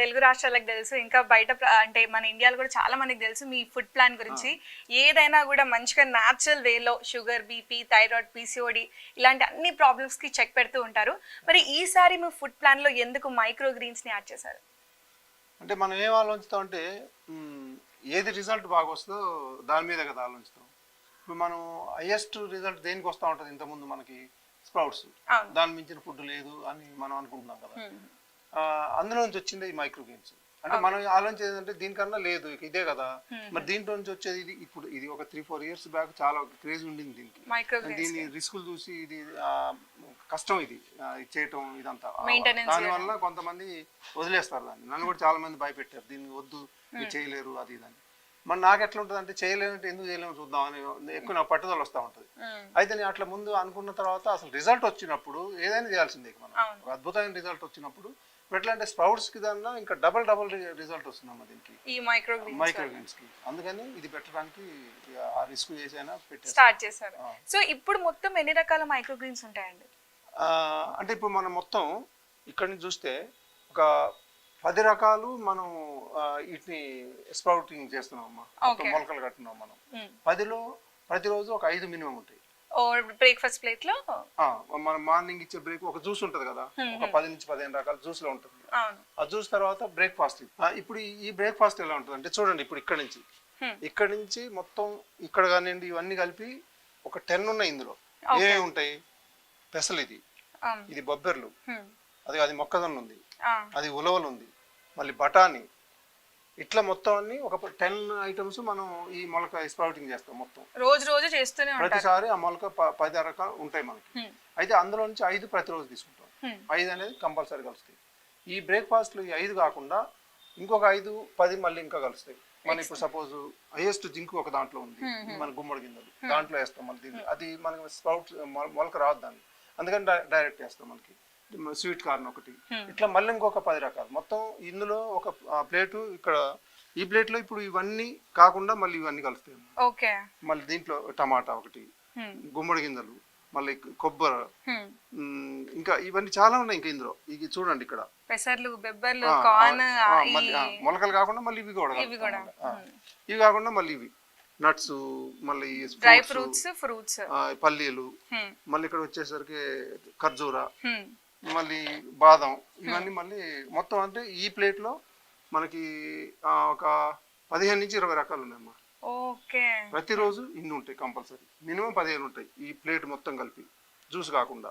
తెలుగు రాష్ట్రాలకు తెలుసు. ఇంకా బయట అంటే మన ఇండియాలో కూడా చాలా మందికి తెలుసు మీ ఫుడ్ ప్లాన్ గురించి. ఏదైనా కూడా మంచిగా న్యాచురల్ వేలో షుగర్ బీపీ థైరాయిడ్ పీసీఓడి ఇలాంటి అన్ని ప్రాబ్లమ్స్కి చెక్ పెడుతూ ఉంటారు. మరి ఈసారి మీ ఫుడ్ ప్లాన్లో ఎందుకు మైక్రో గ్రీన్స్ని యాడ్ చేశారు? అంటే మనం ఏం ఆలోచిస్తాం అంటే ఏది రిజల్ట్ బాగా వస్తుందో దాని మీద కదా ఆలోచిస్తాం. ఇప్పుడు మనం హైయెస్ట్ రిజల్ట్ దేనికి వస్తూ ఉంటుంది ఇంతకుముందు మనకి స్ప్రౌట్స్ దాని మించిన ఫుడ్ లేదు అని మనం అనుకుంటున్నాం కదా. అందులో నుంచి వచ్చింది ఈ మైక్రో గేమ్స్. అంటే మనం ఆలోచించేది ఏంటంటే దీనికన్నా లేదు ఇదే కదా. మరి దీంట్లో నుంచి వచ్చేది ఇది ఇప్పుడు ఇది ఒక త్రీ ఫోర్ ఇయర్స్ బ్యాక్ చాలా క్రేజ్ ఉండింది దీనికి. దీని రిస్కులు చూసి ఇది కష్టం ఇది చేయటం ఇదంతా. దానివల్ల కొంతమంది వదిలేస్తారు దాన్ని. నన్ను కూడా చాలా మంది భయపెట్టారు దీన్ని వద్దు చేయలేరు అది ఇది అని. మరి నాకు ఎట్లా ఉంటుంది అంటే చేయలేనంటే ఎందుకు చేయలేము చూద్దాం అని ఎక్కువ నా పట్టుదల వస్తూ ఉంటుంది. అయితే నేను అట్లా ముందు అనుకున్న తర్వాత అసలు రిజల్ట్ వచ్చినప్పుడు ఏదైనా చేయాల్సిందే మనం. అద్భుతమైన రిజల్ట్ వచ్చినప్పుడు ఎట్లా అంటే స్ప్రౌట్స్కి దానిలో ఇంకా డబల్ డబల్ రిజల్ట్ వస్తుందమ్మా దీనికి. ఈ మైక్రో గ్రీన్స్ మైక్రో కి. అందుకని ఇది పెట్టడానికి ఆ రిస్క్ చేసైనా పెట్టేస్తాను స్టార్ట్ చేశారు. సో ఇప్పుడు మొత్తం ఎన్ని రకాల మైక్రో గ్రీన్స్ ఉంటాయండి? ఆ, అంటే ఇప్పుడు మనం మొత్తం ఇక్కడ నుంచి చూస్తే ఒక పది రకాలు మనం వీటిని స్ప్రౌటింగ్ చేస్తున్నాం అమ్మా. మొలకలు కట్టున్నాం మనం. పదిలో ప్రతిరోజు ఒక ఐదు మినిమం ఉంటాయి. బ్రేక్ఫాస్ట్ ప్లేట్లో? మనం మార్నింగ్ ఇచ్చే బ్రేక్ ఒక జ్యూస్ ఉంటుంది కదా. ఒక పది నుంచి పదిహేను రకాల జ్యూస్లో ఉంటుంది. ఆ జ్యూస్ తర్వాత బ్రేక్ఫాస్ట్ ఇప్పుడు ఈ- బ్రేక్ఫాస్ట్ ఎలా ఉంటుంది అంటే చూడండి ఇప్పుడు ఇక్కడ నుంచి. ఇక్కడ నుంచి మొత్తం ఇక్కడ కానివ్వండి ఇవన్నీ కలిపి ఒక టెన్ ఉన్నాయి ఇందులో. ఏమేమి ఉంటాయి? పెసలు ఇది. ఇది బొబ్బెర్లు. అది అది మొక్కజొన్న ఉంది. అది ఉలవలు ఉంది. మళ్ళీ బఠానీ. ఇట్లా మొత్తం అన్ని ఒక టెన్ ఐటమ్స్ మనం ఈ మొలక స్ప్రౌటింగ్ చేస్తాం మొత్తం. రోజు రోజు చేస్తూనే ప్రతిసారి ఆ మొలక పది రకాలు ఉంటాయి మనకి. అయితే అందులో నుంచి ఐదు ప్రతిరోజు తీసుకుంటాం. ఐదు అనేది కంపల్సరీ కలుస్తాయి. ఈ బ్రేక్ఫాస్ట్లో ఈ ఐదు కాకుండా ఇంకొక ఐదు పది మళ్ళీ ఇంకా కలుస్తాయి. మన ఇప్పుడు సపోజ్ హైయెస్ట్ జింక్ ఒక దాంట్లో ఉంది. మన గుమ్మడి గింజలు. దాంట్లో వేస్తాం మళ్ళీ. అది మనకి స్ప్రౌట్ మొలక రాదు దాన్ని. అందుకని డైరెక్ట్ వేస్తాం మనకి. స్వీట్ కార్న్ ఒకటి. ఇట్లా మళ్ళీ ఇంకొక పది రకాలు. మొత్తం ఇందులో ఒక ప్లేటు ఇక్కడ ఈ ప్లేట్లో ఇప్పుడు ఇవన్నీ కాకుండా మళ్ళీ ఇవన్నీ కలుస్తాయి ఓకే. మళ్ళీ దీంట్లో టమాటా ఒకటి. గుమ్మడి గింజలు మళ్ళీ కొబ్బరి. ఇంకా ఇవన్నీ చాలా ఉన్నాయి ఇంకా ఇందులో. ఇది చూడండి ఇక్కడ. పెసర్లు బెబ్బర్లు కార్న్ మొలకలు కాకుండా మళ్ళీ ఇవి కూడా ఇవి కాకుండా మళ్ళీ ఇవి. నట్స్ మళ్ళీ డ్రై fruits, ఫ్రూట్స్ ఫ్రూట్స్. ఆ, పల్లీలు. మళ్ళీ ఇక్కడ వచ్చేసరికి ఖర్జూర. మళ్ళీ బాదం ఇవన్నీ మళ్ళీ మొత్తం అంటే ఈ ప్లేట్లో మనకి ఒక పదిహేను నుంచి ఇరవై రకాలు ఉన్నాయమ్మా. ఓకే. ప్రతిరోజు ఇన్ని ఉంటాయి కంపల్సరీ. మినిమం పదిహేను ఉంటాయి ఈ ప్లేట్ మొత్తం కలిపి. జ్యూస్ కాకుండా.